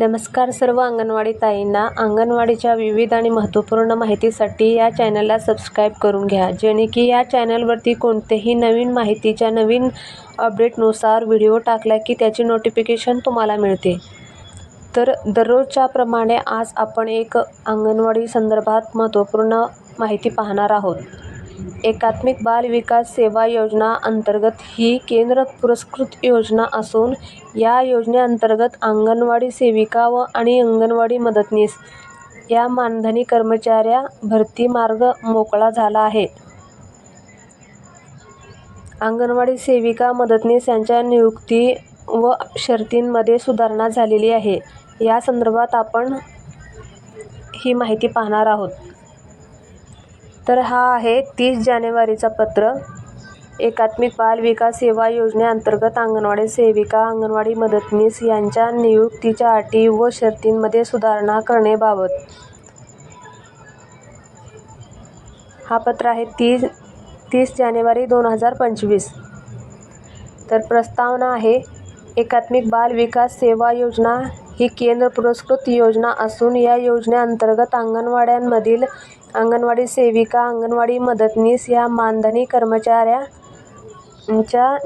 नमस्कार सर्व अंगणवाडी ताईंना. अंगणवाडीच्या विविध आणि महत्त्वपूर्ण माहितीसाठी या चॅनलला सबस्क्राईब करून घ्या. जेणे की या चॅनलवरती कोणतेही नवीन माहितीच्या नवीन अपडेटनुसार व्हिडिओ टाकला की त्याची नोटिफिकेशन तुम्हाला मिळते. तर दररोजच्या प्रमाणे आज आपण एक अंगणवाडी संदर्भात महत्त्वपूर्ण माहिती पाहणार आहोत. एकात्मिक बाल विकास सेवा योजना अंतर्गत ही केंद्र पुरस्कृत योजना असून या योजनेअंतर्गत अंगणवाडी सेविका व आणि अंगणवाडी मदतनीस या मानधनी कर्मचाऱ्या भरती मार्ग मोकळा झाला आहे. अंगणवाडी सेविका मदतनीस यांच्या नियुक्ती व शर्तींमध्ये सुधारणा झालेली आहे. या संदर्भात आपण ही माहिती पाहणार आहोत. तर हा आहे तीस जानेवारीचा पत्र. एकात्मिक बाल विकास सेवा योजनेअंतर्गत अंगणवाडी सेविका अंगणवाडी मदतनीस यांच्या नियुक्तीच्या अटी व शर्तींमध्ये सुधारणा करण्याबाबत. हा पत्र आहे तीस तीस जानेवारी दोन हजार पंचवीस. तर प्रस्तावना आहे एकात्मिक बाल विकास सेवा योजना ही केंद्र पुरस्कृत योजना असून या योजनेअंतर्गत अंगणवाड्यांमधील अंगणवाडी सेविका अंगणवाडी मदतनीस या मानधनी कर्मचाऱ्यांच्या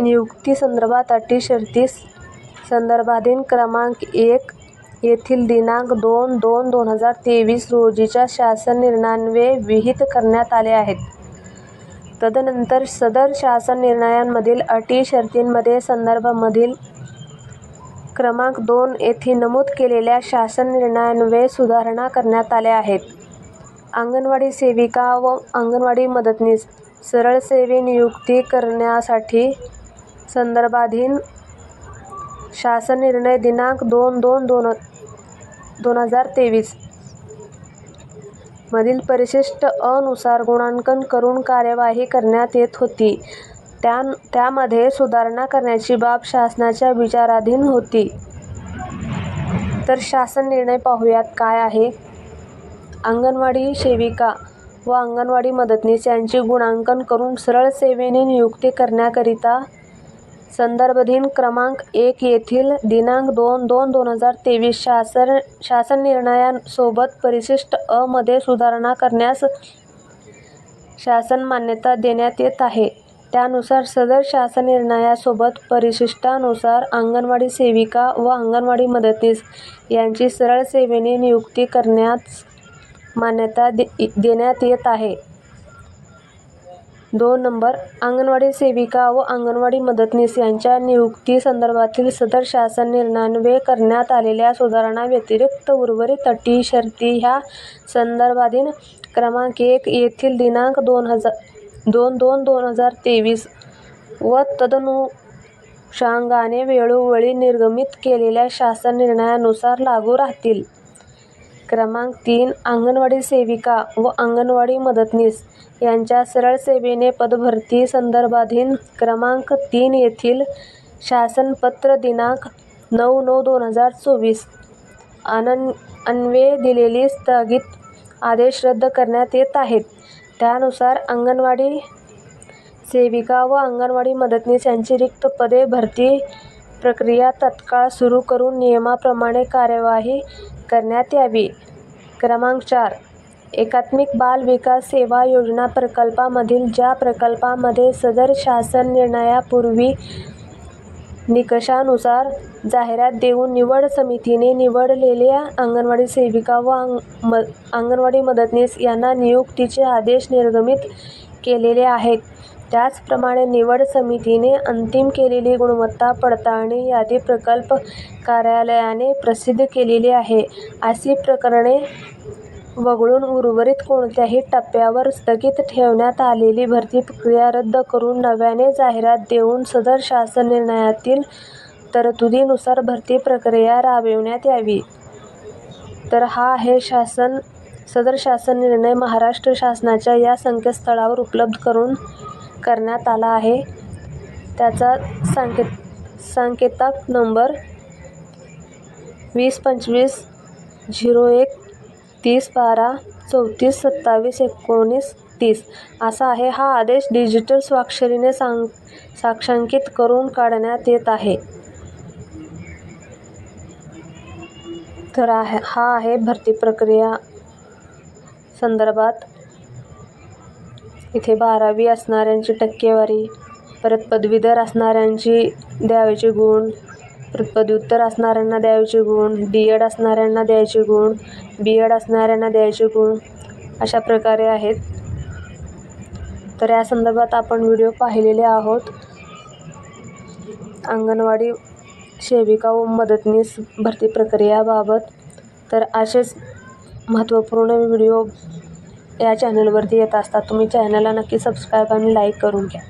नियुक्तीसंदर्भात अटी शर्ती संदर्भाधीन क्रमांक एक येथील दिनांक दोन दोन दोन हजार तेवीस रोजीच्या शासन निर्णयान्वे विहित करण्यात आले आहेत. तदनंतर सदर शासन निर्णयांमधील अटी शर्तींमध्ये संदर्भामधील क्रमांक दोन येथे नमूद केलेल्या शासन निर्णयान्वये सुधारणा करण्यात आल्या आहेत. अंगणवाडी सेविका व अंगणवाडी मदतनीस सरळ सेवे नियुक्ती करण्यासाठी संदर्भाधीन शासन निर्णय दिनांक दोन दोन दोन दोन हजार तेवीस. मधील परिशिष्ट अनुसार गुणांकन करून कार्यवाही करण्यात येत होती. त्या त्यामध्ये सुधारणा करण्याची बाब शासनाच्या विचाराधीन होती. तर शासन निर्णय पाहूयात काय आहे. अंगणवाडी सेविका व अंगणवाडी मदतनीस यांची गुणांकन करून सरळ सेवेने नियुक्ती करण्याकरिता संदर्भधीन क्रमांक एक येथील दिनांक दोन दोन दोन हजार तेवीस शासन शासन निर्णयांसोबत परिशिष्ट अ मध्ये सुधारणा करण्यास शासन मान्यता देण्यात येत आहे. त्यानुसार सदर शासन निर्णयासोबत परिशिष्टानुसार अंगणवाडी सेविका व अंगणवाडी मदतीस यांची सरळ सेवेने नियुक्ती करण्यास मान्यता दे देण्यात येत आहे. दोन नंबर अंगणवाडी सेविका व अंगणवाडी मदतनीस यांच्या नियुक्ती संदर्भातील सदर शासन निर्णयान्वये करण्यात आलेल्या सुधारणा व्यतिरिक्त उर्वरित अटी शर्ती ह्या संदर्भाधीन क्रमांक एक येथील दिनांक दोन हजार दोन दोन दोन हजार तेवीस व तदनुषंगाने वेळोवेळी निर्गमित केलेल्या शासन निर्णयानुसार लागू राहतील. क्रमांक तीन अंगणवाडी सेविका व अंगणवाडी मदतनीस यांच्या सरळ सेवेने पदभरती संदर्भाधीन क्रमांक तीन येथील शासनपत्र दिनांक नऊ नऊ दोन हजार चोवीस. अनन अन्वे दिलेली स्थगित आदेश रद्द करण्यात येत आहेत. त्यानुसार अंगणवाडी सेविका व अंगणवाडी मदतनीस यांची रिक्त पदे भरती प्रक्रिया तत्काळ सुरू करून नियमाप्रमाणे कार्यवाही करण्यात यावी. क्रमांक चार. एकात्मिक बाल विकास सेवा योजना प्रकल्पामधील ज्या प्रकल्पामध्ये सदर शासन निर्णयापूर्वी निकषानुसार जाहिरात देऊन निवड समितीने निवडलेल्या अंगणवाडी सेविका व अंग म अंगणवाडी मदतनीस यांना नियुक्तीचे आदेश निर्गमित केलेले आहेत. त्याचप्रमाणे निवड समितीने अंतिम केलेली गुणवत्ता पडताळणी यादी प्रकल्प कार्यालयाने प्रसिद्ध केलेली आहे. अशी प्रकरणे वगळून उर्वरित कोणत्याही टप्प्यावर स्थगित ठेवण्यात आलेली भरती प्रक्रिया रद्द करून नव्याने जाहिरात देऊन सदर शासन निर्णयातील तरतुदीनुसार भरती प्रक्रिया राबविण्यात यावी. तर हा आहे शासन सदर शासन निर्णय महाराष्ट्र शासनाच्या या संकेतस्थळावर उपलब्ध करून करण्यात आला आहे. त्याचा सांकेत संकेतक नंबर वीस पंचवीस झिरो एक तीस बारा चौतीस सत्तावीस एकोणीस तीस असा आहे. हा आदेश डिजिटल स्वाक्षरीने सांग साक्षांकित करून काढण्यात येत आहे. तर आहे हा आहे भरती प्रक्रिया संदर्भात इथे बारावी असणाऱ्यांची टक्केवारी परत पदवीधर असणाऱ्यांची द्यायचे गुण परत पदव्युत्तर असणाऱ्यांना द्यायचे गुण डी एड असणाऱ्यांना द्यायचे गुण बी एड असणाऱ्यांना द्यायचे गुण अशा प्रकारे आहेत. तर या संदर्भात आपण व्हिडिओ पाहिलेले आहोत. अंगणवाडी सेविका व मदतनीस भरती प्रक्रियाबाबत. तर असेच महत्त्वपूर्ण व्हिडिओ या चॅनलवरती येत असतात. तुम्ही चॅनलला नक्की सबस्क्राईब आणि लाईक करून घ्या.